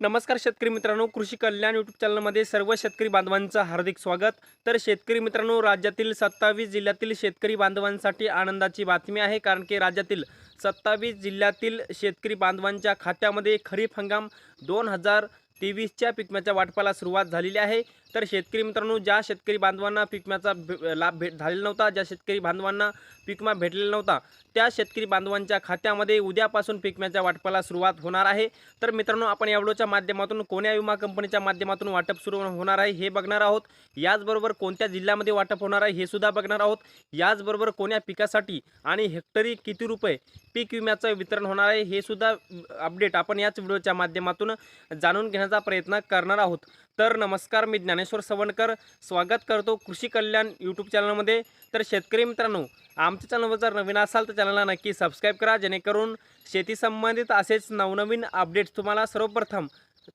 नमस्कार शेतकरी मित्रांनो कृषी कल्याण यूट्यूब चॅनलमध्ये सर्व शेतकरी बांधवांचं हार्दिक स्वागत. तर शेतकरी मित्रांनो राज्यातील सत्तावीस जिल्ह्यातील शेतकरी बांधवांसाठी आनंदाची बातमी आहे कारण की राज्यातील सत्तावीस जिल्ह्यातील शेतकरी बांधवांच्या खात्यामध्ये खरीप हंगाम दोन हजार तेवीसच्या पिकम्याच्या वाटपाला सुरुवात झालेली आहे. तर शेतकरी मित्रांनो ज्या शेतकरी बांधवांना पिकम्याचा भे- लाभ भेट झालेला नव्हता ज्या शेतकरी बांधवांना पिकमा भेटलेला नव्हता त्या शेतकरी बांधवांच्या खात्यामध्ये उद्यापासून पिकम्याच्या वाटपाला सुरुवात होणार आहे. तर मित्रांनो आपण या माध्यमातून कोण्या विमा कंपनीच्या माध्यमातून वाटप सुरू होणार आहे हे बघणार आहोत. याचबरोबर कोणत्या जिल्ह्यामध्ये वाटप होणार आहे हे सुद्धा बघणार आहोत. याचबरोबर कोण्या पिकासाठी आणि हेक्टरी किती रुपये पीक विम्याचं वितरण होणार आहे हे सुद्धा अपडेट आपण याच व्हिडिओच्या माध्यमातून जाणून घेण्याचा प्रयत्न करणार आहोत. तर नमस्कार मी ज्ञानेश्वर सवणकर स्वागत करतो कृषी कल्याण यूट्यूब चॅनलमध्ये तर शेतकरी मित्रांनो आमच्या चॅनलवर जर नवीन असाल तर चॅनलला नक्की सबस्क्राईब करा जेणेकरून शेती संबंधित असेच नवनवीन अपडेट्स तुम्हाला सर्वप्रथम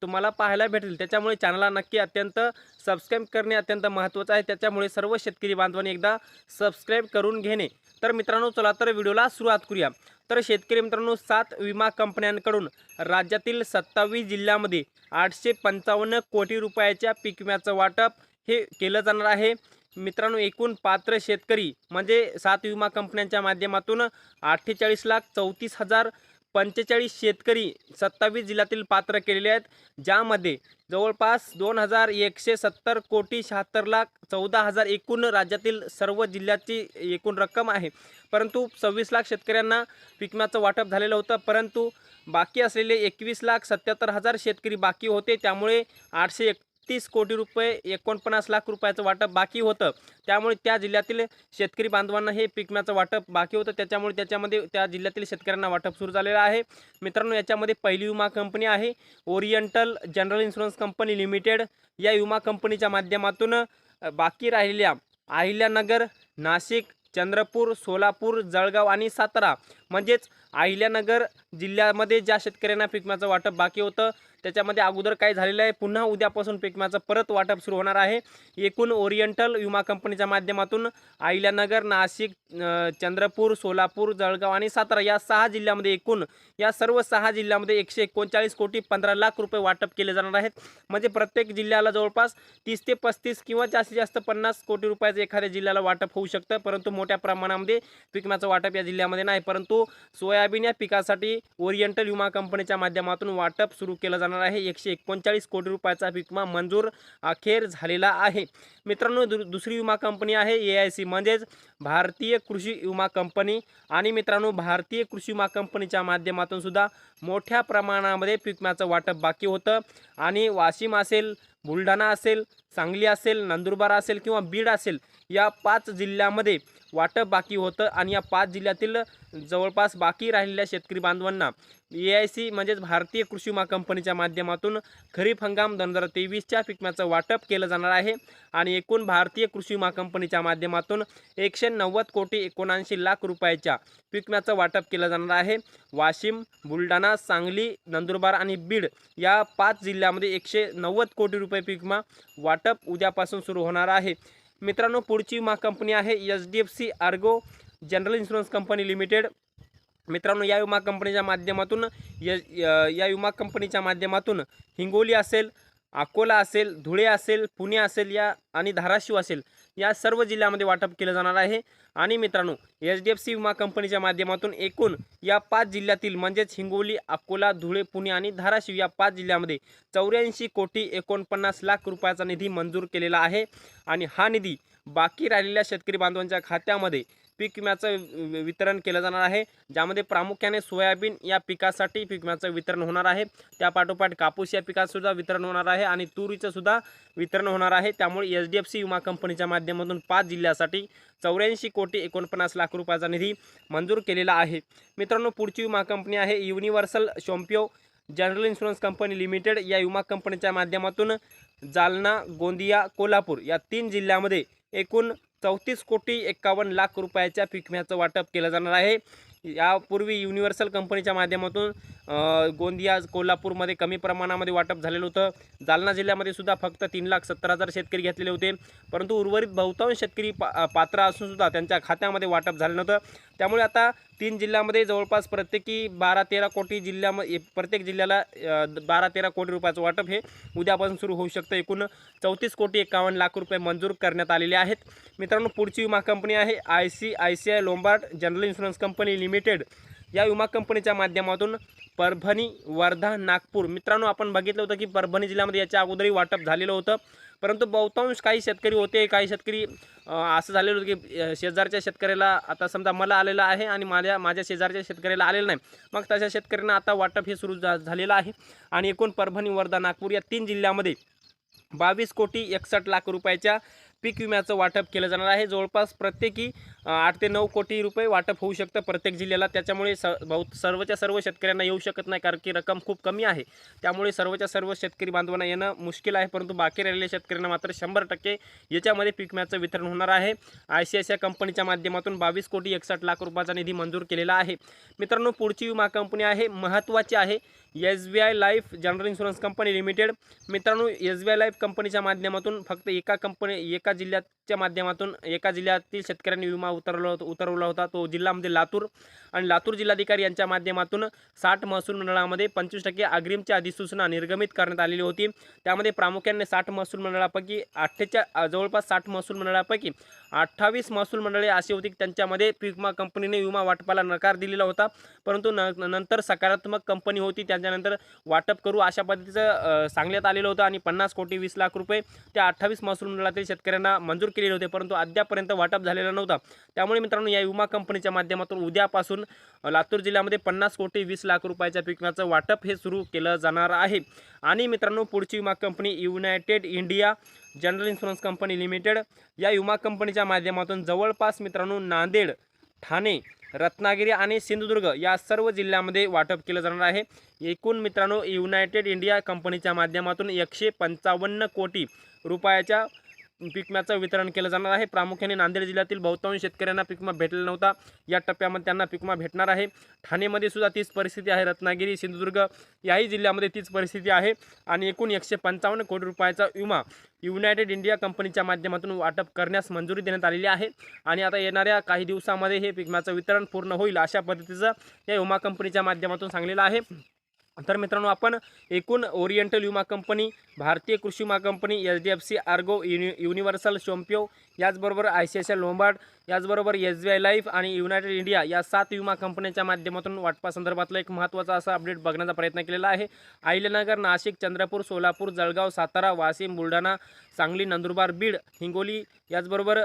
तुम्हाला पाहायला भेटेल. त्याच्यामुळे चॅनलला नक्की अत्यंत सबस्क्राईब करणे अत्यंत महत्त्वाचं आहे. त्याच्यामुळे सर्व शेतकरी बांधवांनी एकदा सबस्क्राईब करून घेणे. तर मित्रांनो चला तर व्हिडिओला सुरुवात करूया. तर शेतकरी मित्रांनो सात विमा कंपन्यांकडून राज्यातील सत्तावीस जिल्ह्यामध्ये आठशे पंचावन्न कोटी रुपयाच्या पीक विम्याचं वाटप हे केलं जाणार आहे. मित्रांनो एकूण पात्र शेतकरी म्हणजे सात विमा कंपन्यांच्या माध्यमातून अठ्ठेचाळीस लाख चौतीस हजार पंचेचाळीस शेतकरी सत्तावीस जिल्ह्यातील पात्र केलेले आहेत ज्यामध्ये जवळपास दोन हजार एकशे सत्तर कोटी शहात्तर लाख चौदा हजार एकूण राज्यातील सर्व जिल्ह्याची एकूण रक्कम आहे. परंतु सव्वीस लाख शेतकऱ्यांना पिकम्याचं वाटप झालेलं होतं परंतु बाकी असलेले एकवीस लाख सत्याहत्तर हजार शेतकरी बाकी होते. त्यामुळे आठशे एक एकतीस कोटी रुपये एकोणपन्नास लाख रुपयाचं वाटप बाकी होतं. त्यामुळे त्या जिल्ह्यातील शेतकरी बांधवांना हे पिकम्याचं वाटप बाकी होतं. त्याच्यामुळे त्याच्यामध्ये त्या जिल्ह्यातील शेतकऱ्यांना वाटप सुरू झालेलं आहे. मित्रांनो याच्यामध्ये पहिली विमा कंपनी आहे Oriental General Insurance Company Limited. या विमा कंपनीच्या माध्यमातून बाकी राहिलेल्या अहिल्यानगर नाशिक चंद्रपूर सोलापूर जळगाव आणि सातारा. म्हणजेच अहिल्यानगर जिल्ह्यामध्ये ज्या शेतकऱ्यांना पिकम्याचं वाटप बाकी होतं त्याच्यामध्ये अगोदर काय झालेलं आहे? पुन्हा उद्यापासून पिकम्याचं परत वाटप सुरू होणार आहे. एकूण ओरिएंटल विमा कंपनीच्या माध्यमातून अहिल्यानगर नाशिक चंद्रपूर सोलापूर जळगाव आणि सातारा या सहा जिल्ह्यामध्ये एकूण या सर्व सहा जिल्ह्यामध्ये एकशे एकोणचाळीस कोटी पंधरा लाख रुपये वाटप केले जाणार आहेत. म्हणजे प्रत्येक जिल्ह्याला जवळपास तीस ते पस्तीस किंवा जास्तीत जास्त पन्नास कोटी रुपयाचं एखाद्या जिल्ह्याला वाटप होऊ शकतं. परंतु मोठ्या प्रमाणामध्ये पिकम्याचं वाटप या जिल्ह्यामध्ये नाही. परंतु सोयाबीन या पिकासाठी ओरिएंटल विमा कंपनीच्या माध्यमातून वाटप सुरू केलं जाणार आहे. एकशे एकोणचाळीस कोटी रुपयाचा विमा मंजूर अखेर झालेला आहे. मित्रांनो दु दुसरी विमा कंपनी आहे ए आय सी. म्हणजेच भारतीय कृषी विमा कंपनी. आणि मित्रांनो भारतीय कृषी विमा कंपनीच्या माध्यमातून सुद्धा मोठ्या प्रमाणामध्ये पिकम्याचं वाटप बाकी होतं. आणि वाशिम असेल बुलढाणा असेल सांगली असेल नंदुरबार असेल किंवा बीड असेल या पाच जिल्ह्यामध्ये वाटप बाकी होतं आणि या पाच जिल्ह्यातील जवळपास बाकी राहिलेल्या शेतकरी बांधवांना ए आय सी म्हणजेच भारतीय कृषी विमा कंपनीच्या माध्यमातून खरीप हंगाम दोन हजार तेवीसच्या पिकम्याचं वाटप केलं जाणार आहे. आणि एकूण भारतीय कृषी विमा कंपनीच्या माध्यमातून एकशे नव्वद कोटी एकोणऐंशी लाख रुपयाच्या पिकम्याचं वाटप केलं जाणार आहे. वाशिम बुलढाणा सांगली नंदुरबार आणि बीड या पाच जिल्ह्यामध्ये एकशे नव्वद कोटी रुपये पिकमा वाटप उद्यापासून सुरू होणार आहे. मित्रांनो पुढची विमा कंपनी आहे H D F C Ergo General Insurance Company Limited. मित्रांनो या विमा कंपनीच्या माध्यमातून या विमा कंपनीच्या माध्यमातून हिंगोली असेल अकोला असेल धुळे असेल पुणे असेल या आणि धाराशिव असेल या सर्व जिल्ह्यामध्ये वाटप केलं जाणार आहे. आणि मित्रांनो एच डी एफ सी विमा कंपनीच्या माध्यमातून एकूण या पाच जिल्ह्यातील म्हणजेच हिंगोली अकोला धुळे पुणे आणि धाराशिव या पाच जिल्ह्यामध्ये चौऱ्याऐंशी कोटी एकोणपन्नास लाख रुपयाचा निधी मंजूर केलेला आहे. आणि हा निधी बाकी राहिलेल्या शेतकरी बांधवांच्या खात्यामध्ये पीक विम्याचं वितरण केलं जाणार आहे. ज्यामध्ये प्रामुख्याने सोयाबीन या पिकासाठी पीक विम्याचं वितरण होणार आहे. त्यापाठोपाठ कापूस या पिकासुद्धा वितरण होणार आहे आणि तुरीचं सुद्धा वितरण होणार आहे. त्यामुळे एच डी एफ सी विमा कंपनीच्या माध्यमातून पाच जिल्ह्यासाठी चौऱ्याऐंशी कोटी एकोणपन्नास लाख रुपयाचा निधी मंजूर केलेला आहे. मित्रांनो पुढची विमा कंपनी आहे Universal Sompo General Insurance Company Limited. या विमा कंपनीच्या माध्यमातून जालना गोंदिया कोल्हापूर या तीन जिल्ह्यामध्ये एकूण चौतीस कोटी एक्कावन्न लाख रुपयाच्या पीक विम्याचं वाटप केलं जाणार आहे. यापूर्वी युनिव्हर्सल कंपनीच्या माध्यमातून गोंदिया कोल्हापूरमध्ये कमी प्रमाणामध्ये वाटप झालेलं होतं. जालना जिल्ह्यामध्ये सुद्धा फक्त तीन लाख सत्तर हजार शेतकरी घेतलेले होते. परंतु उर्वरित बहुतांश शेतकरी पा पात्र असूनसुद्धा त्यांच्या खात्यामध्ये वाटप झालं नव्हतं. त्यामुळे आता तीन जिल्ह्यामध्ये जवळपास प्रत्येकी बारा तेरा कोटी जिल्ह्यामध्ये प्रत्येक जिल्ह्याला बारा तेरा कोटी रुपयाचं वाटप हे उद्यापासून सुरू होऊ शकतं. एकूण चौतीस कोटी एकावन्न लाख रुपये मंजूर करण्यात आलेले आहेत. मित्रांनो पुढची विमा कंपनी आहे I C I C I Lombard General Insurance Company Limited. या विमा कंपनीच्या माध्यमातून परभणी वर्धा नागपूर. मित्रांनो आपण बघितलं होतं की परभणी जिल्ह्यामध्ये याच्या अगोदरही वाटप झालेलं होतं. परंतु बहुतांश काही शेतकरी होते काही शेतकरी असं झालेलं होतं की शेजारच्या शेतकऱ्याला आता समजा मला आलेलं आहे आणि माझ्या माझ्या शेजारच्या शेतकऱ्याला आलेलं नाही. मग तशा शेतकऱ्यांना आता वाटप हे सुरू झा झालेलं आहे. आणि एकूण परभणी वर्धा नागपूर या तीन जिल्ह्यामध्ये बावीस कोटी एकसष्ट लाख रुपयाच्या पीक विम्याचं वाटप केलं जाणार आहे. जवळपास प्रत्येकी आठ ते नऊ कोटी रुपये वाटप होऊ शकतं प्रत्येक जिल्ह्याला. त्याच्यामुळे स बहुत सर्वच्या सर्व शेतकऱ्यांना येऊ शकत नाही कारण की रक्कम खूप कमी आहे. त्यामुळे सर्वच्या सर्व शेतकरी बांधवांना येणं मुश्किल आहे परंतु बाकी राहिलेल्या शेतकऱ्यांना मात्र शंभर टक्के याच्यामध्ये पीक विम्याचं वितरण होणार आहे. I C I C I कंपनीच्या माध्यमातून बावीस कोटी एकसष्ट लाख रुपयाचा निधी मंजूर केलेला आहे. मित्रांनो पुढची विमा कंपनी आहे महत्त्वाची आहे S B I Life General Insurance Company Limited. मित्रांनो एस बी आय लाईफ कंपनीच्या माध्यमातून फक्त एका कंपनी एका जिल्ह्यात च्या माध्यमातून एका जिल्ह्यातील शेतकऱ्यांनी विमा उतरवला होता उतरवला होता. तो जिल्ह्यामध्ये म्हणजे लातूर. आणि लातूर जिल्हाधिकारी यांच्या माध्यमातून साठ महसूल मंडळामध्ये पंचवीस टक्के अग्रिमची अधिसूचना निर्गमित करण्यात आलेली होती. त्यामध्ये प्रामुख्याने साठ महसूल मंडळापैकी अठ्ठेच्या जवळपास साठ महसूल मंडळापैकी अठ्ठावीस महसूल मंडळे अशी होती की त्यांच्यामध्ये पीक विमा कंपनीने विमा वाटपाला नकार दिलेला होता. परंतु न नंतर सकारात्मक कंपनी होती. त्याच्यानंतर वाटप करू अशा पद्धतीचं सांगण्यात आलेलं होतं. आणि पन्नास कोटी वीस लाख रुपये त्या अठ्ठावीस महसूल मंडळातील शेतकऱ्यांना मंजूर केलेले होते परंतु अद्यापर्यंत वाटप झालेला नव्हता. त्यामुळे मित्रांनो या विमा कंपनीच्या माध्यमातून उद्यापासून लातूर जिल्ह्यामध्ये पन्नास कोटी वीस लाख रुपयाच्या पिकण्याचं वाटप हे सुरू केलं जाणार आहे. आणि मित्रांनो पुढची विमा company United India General Insurance Company Limited या विमा कंपनीच्या माध्यमातून जवळपास मित्रांनो नांदेड ठाणे रत्नागिरी आणि सिंधुदुर्ग या सर्व जिल्ह्यामध्ये वाटप केलं जाणार आहे. एकूण मित्रांनो युनायटेड इंडिया कंपनीच्या माध्यमातून एकशे पंचावन्न कोटी रुपयाच्या पिकम्याचं वितरण केलं जाणार आहे. प्रामुख्याने नांदेड जिल्ह्यातील बहुतांश शेतकऱ्यांना पिकमा भेटला भेटलेला नव्हता. या टप्प्यामध्ये त्यांना पिकमा भेटणार आहे. ठाणेमध्ये सुद्धा तीच परिस्थिती आहे. रत्नागिरी सिंधुदुर्ग याही जिल्ह्यामध्ये तीच परिस्थिती आहे. आणि एकूण एकशे पंचावन्न कोटी रुपयाचा विमा युनायटेड इंडिया कंपनीच्या माध्यमातून वाटप करण्यास मंजुरी देण्यात आलेली आहे. आणि आता येणाऱ्या काही दिवसामध्ये हे पिकम्याचं वितरण पूर्ण होईल अशा पद्धतीचं या विमा कंपनीच्या माध्यमातून सांगलेलं आहे. तर मित्रांनो आपण एकूण ओरिएंटल विमा कंपनी भारतीय कृषी विमा company H D F C Ergo uni Universal Sompo याचबरोबर I C S L Lombard याचबरोबर एस बी आय लाईफ आणि युनायटेड इंडिया या सात विमा कंपन्यांच्या माध्यमातून वाटपासंदर्भातला एक महत्त्वाचा असा अपडेट बघण्याचा प्रयत्न केलेला आहे. अहिल्यानगर नाशिक चंद्रपूर सोलापूर जळगाव सातारा वाशिम बुलढाणा सांगली नंदुरबार बीड हिंगोली याचबरोबर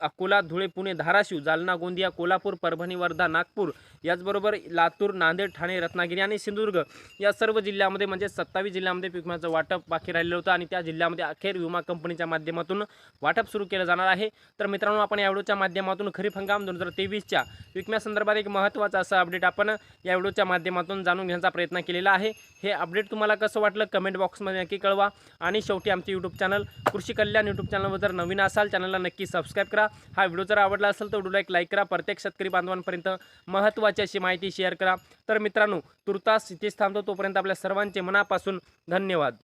अकोला धुळे पुणे धाराशिव जालना गोंदिया कोल्हापूर परभणी वर्धा नागपूर याचबरोबर लातूर नांदेड ठाणे रत्नागिरी आणि सिंधुदुर्ग या सर्व जिल्ह्यामध्ये म्हणजे सत्तावीस जिल्ह्यामध्ये पिकमाचं वाटप बाकी राहिलेलं होतं आणि त्या जिल्ह्यामध्ये अखेर विमा कंपनीच्या माध्यमातून वाटप सुरू केलं जाणार आहे. तर मित्रांनो आपण या व्हिडिओच्या माध्यमातून खरीप हंगाम दोन हजार तेवीसच्या विकण्यासंदर्भात एक महत्त्वाचा असं अपडेट आपण या व्हिडिओच्या माध्यमातून जाणून घेण्याचा प्रयत्न केलेला आहे. हे अपडेट तुम्हाला कसं वाटलं कमेंट बॉक्समध्ये नक्की कळवा. आणि शेवटी आमचे यूट्यूब चॅनल कृषी कल्याण यूट्यूब चॅनलवर जर नवीन असाल चॅनलला नक्की सबस्क्राईब करा. हा व्हिडिओ जर आवडला असेल तर व्हिडिओला एक लाईक करा. प्रत्येक शेतकरी बांधवांपर्यंत महत्त्वाची अशी माहिती शेअर करा. तर मित्रांनो तुर्तास इथेच थांबतो. तोपर्यंत आपल्या सर्वांचे मनापासून धन्यवाद.